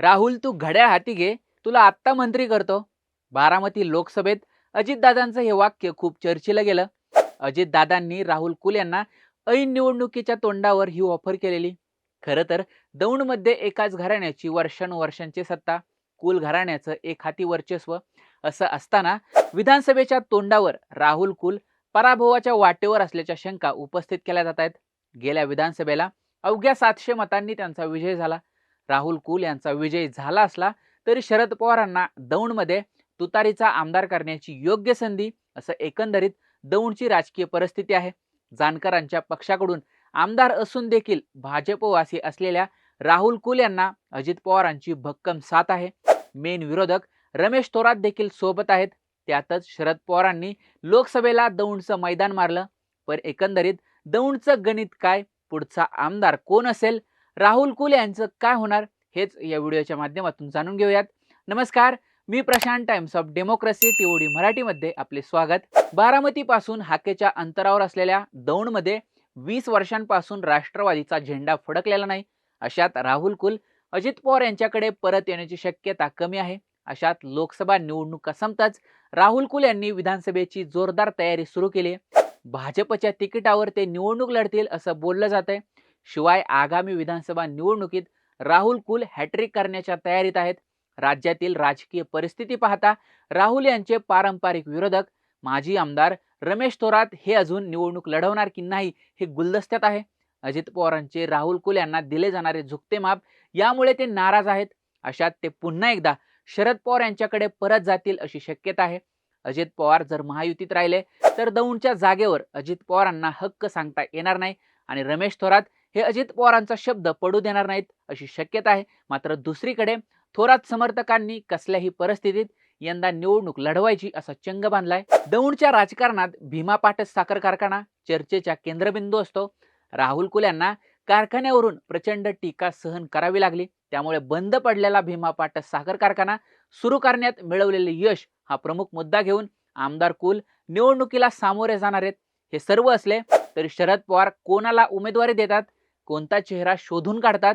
राहुल तू घड्याळ हाती घे. तुला आत्ता मंत्री करतो. बारामती लोकसभेत अजितदादांचं हे वाक्य खूप चर्चेला गेलं. अजितदादांनी राहुल कुल यांना ऐन निवडणुकीच्या तोंडावर ही ऑफर केलेली. खरं तर दौंडमध्ये एकाच घराण्याची वर्षानुवर्षांची सत्ता कुल घराण्याचं एक हाती वर्चस्व असं असताना विधानसभेच्या तोंडावर राहुल कुल पराभवाच्या वाटेवर असल्याच्या शंका उपस्थित केल्या जात आहेत. गेल्या विधानसभेला अवघ्या सातशे मतांनी त्यांचा विजय झाला. राहुल कुल यांचा विजय झाला असला तरी शरद पवारांना दौंडमध्ये तुतारीचा आमदार करण्याची योग्य संधी असं एकंदरीत दौंडची राजकीय परिस्थिती आहे. जानकरांच्या पक्षाकडून आमदार असून देखील भाजपवासी असलेल्या राहुल कुल यांना अजित पवारांची भक्कम साथ आहे. मेन विरोधक रमेश थोरात देखील सोबत आहेत. त्यातच शरद पवारांनी लोकसभेला दौंडचं मैदान मारलं. पण एकंदरीत दौंडचं गणित काय? पुढचा आमदार कोण असेल? राहुल कुल यांचं काय होणार हेच या व्हिडिओच्या माध्यमातून जाणून घेऊयात. नमस्कार मी Prashant Times of Democracy TOD मराठीमध्ये आपले स्वागत. बारामतीपासून हाकेच्या अंतरावर असलेल्या दौंडमध्ये वीस वर्षांपासून राष्ट्रवादीचा झेंडा फडकलेला नाही. अशात राहुल कुल अजित पवार यांच्याकडे परत येण्याची शक्यता कमी आहे. अशात लोकसभा निवडणुका संपताच राहुल कुल यांनी विधानसभेची जोरदार तयारी सुरू केली आहे. भाजपच्या तिकिटावर ते निवडणूक लढतील असं बोललं जात आहे शिवाय आगामी विधानसभा निवडणुकीत राहुल कुल हॅट्रिक करण्याच्या तयारीत आहेत. राज्यातील राजकीय परिस्थिती पाहता राहुल यांचे पारंपरिक विरोधक माजी आमदार रमेश थोरात हे अजून निवडणूक लढवणार की नाही हे गुलदस्त्यात आहे. अजित पवारांचे राहुल कुल यांना दिले जाणारे झुकते माप यामुळे ते नाराज आहेत. अशात ते पुन्हा एकदा शरद पवार यांच्याकडे परत जातील अशी शक्यता आहे. अजित पवार जर महायुतीत राहिले तर दौंडच्या जागेवर अजित पवारांना हक्क सांगता येणार नाही आणि रमेश थोरात हे अजित पवारांचा शब्द पडू देणार नाहीत अशी शक्यता आहे. मात्र दुसरीकडे थोरात समर्थकांनी कसल्याही परिस्थितीत यंदा निवडणूक लढवायची असा चंग बांधलाय. दौंडच्या राजकारणात भीमा पाटस साखर कारखाना चर्चेच्या केंद्रबिंदू असतो. राहुल कुल यांना कारखान्यावरून प्रचंड टीका सहन करावी लागली. त्यामुळे बंद पडलेला भीमा पाटस साखर कारखाना सुरू करण्यात मिळवलेले यश हा प्रमुख मुद्दा घेऊन आमदार कुल निवडणुकीला सामोरे जाणार आहेत. हे सर्व असले तरी शरद पवार कोणाला उमेदवारी देतात? कोणता चेहरा शोधून काढतात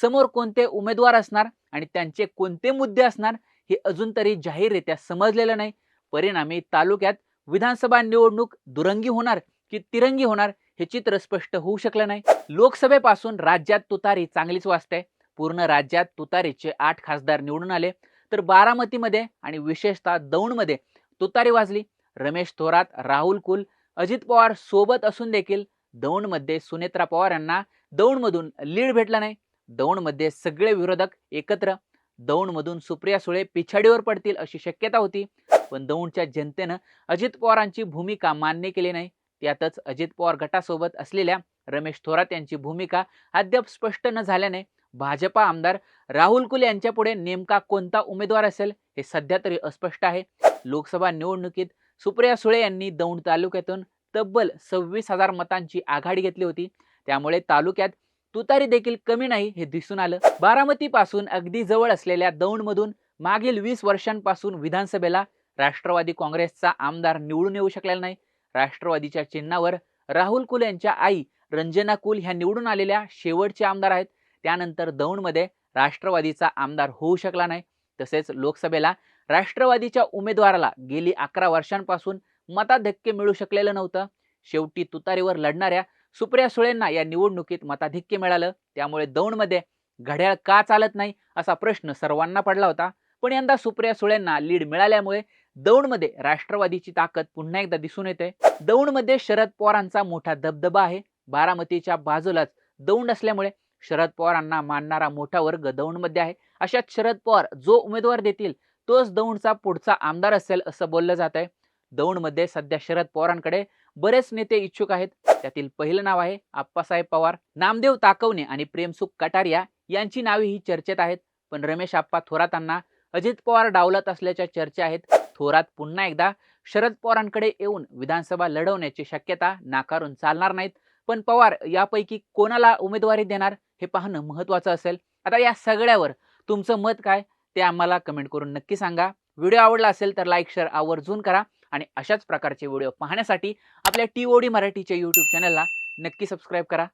समोर कोणते उमेदवार असणार आणि त्यांचे कोणते मुद्दे असणार हे अजून तरी जाहीररित्या समजलेलं नाही. परिणामी तालुक्यात विधानसभा निवडणूक दुरंगी होणार की तिरंगी होणार हे चित्र स्पष्ट होऊ शकलं नाही. लोकसभेपासून राज्यात तुतारी चांगलीच वाचते पूर्ण राज्यात तुतारीचे आठ खासदार निवडून आले. तर बारामतीमध्ये आणि विशेषतः दौंडमध्ये तुतारी वाजली. रमेश थोरात राहुल कुल अजित पवार सोबत असून देखील दौंडमध्ये सुनेत्रा पवार यांना दौंडमधून लीड भेटला नाही. दौंडमध्ये सगळे विरोधक एकत्र. दौंडमधून सुप्रिया सुळे पिछाडीवर पडतील अशी शक्यता होती. पण दौंडच्या जनतेनं अजित पवारांची भूमिका मान्य केली नाही. त्यातच अजित पवार गटासोबत असलेल्या रमेश थोरात यांची भूमिका अद्याप स्पष्ट न झाल्याने भाजपा आमदार राहुल कुल यांच्यापुढे नेमका कोणता उमेदवार असेल हे सध्या तरी अस्पष्ट आहे. लोकसभा निवडणुकीत सुप्रिया सुळे यांनी दौंड तालुक्यातून तब्बल सव्वीस हजार मतांची आघाडी घेतली होती. त्यामुळे तालुक्यात तुतारी देखील कमी नाही हे दिसून आलं. बारामती पासून अगदी जवळ असलेल्या दौंडमधून मागील वीस वर्षांपासून विधानसभेला राष्ट्रवादी काँग्रेसचा आमदार निवडून येऊ शकलेला नाही. राष्ट्रवादीच्या चिन्हावर राहुल कुल यांच्या आई रंजना कुल ह्या निवडून आलेल्या शेवटचे आमदार आहेत. त्यानंतर दौंडमध्ये राष्ट्रवादीचा आमदार होऊ शकला नाही. तसेच लोकसभेला राष्ट्रवादीच्या उमेदवाराला गेली अकरा वर्षांपासून मताधिक्य मिळू शकलेलं नव्हतं. शेवटी तुतारीवर लढणाऱ्या सुप्रिया सुळेंना या निवडणुकीत मताधिक्य मिळालं. त्यामुळे दौंडमध्ये घड्याळ का चालत नाही असा प्रश्न सर्वांना पडला होता. पण यंदा सुप्रिया सुळेंना लीड मिळाल्यामुळे दौंडमध्ये राष्ट्रवादीची ताकद पुन्हा एकदा दिसून येते. दौंडमध्ये शरद पवारांचा मोठा दबदबा आहे. बारामतीच्या बाजूलाच दौंड असल्यामुळे शरद पवारांना मानणारा मोठा वर्ग दौंडमध्ये आहे. अशात शरद पवार जो उमेदवार देतील तोच दौंडचा पुढचा आमदार असेल असं बोललं जात आहे दौंडमध्ये सध्या शरद पवारांकडे बरेच नेते इच्छुक आहेत. त्यातील पहिलं नाव आहे आप्पासाहेब पवार. नामदेव ताकवणे आणि प्रेमसुख कटारिया यांची नावे ही चर्चेत आहेत. पण रमेश आप्पा थोरातांना अजित पवार डावलत असल्याच्या चर्चा आहेत. थोरात पुन्हा एकदा शरद पवारांकडे येऊन विधानसभा लढवण्याची शक्यता नाकारून चालणार नाहीत. पण पवार यापैकी कोणाला उमेदवारी देणार हे पाहणं महत्त्वाचं असेल. आता या सगळ्यावर तुमचं मत काय? ते आम्हाला कमेंट करून नक्की सांगा. व्हिडिओ आवडला असेल तर लाईक शेअर आवर्जून करा. आणि अशाच प्रकारचे व्हिडिओ पाहण्यासाठी आपल्या टी ओ डी मराठीच्या यूट्यूब चॅनलला नक्की सबस्क्राईब करा.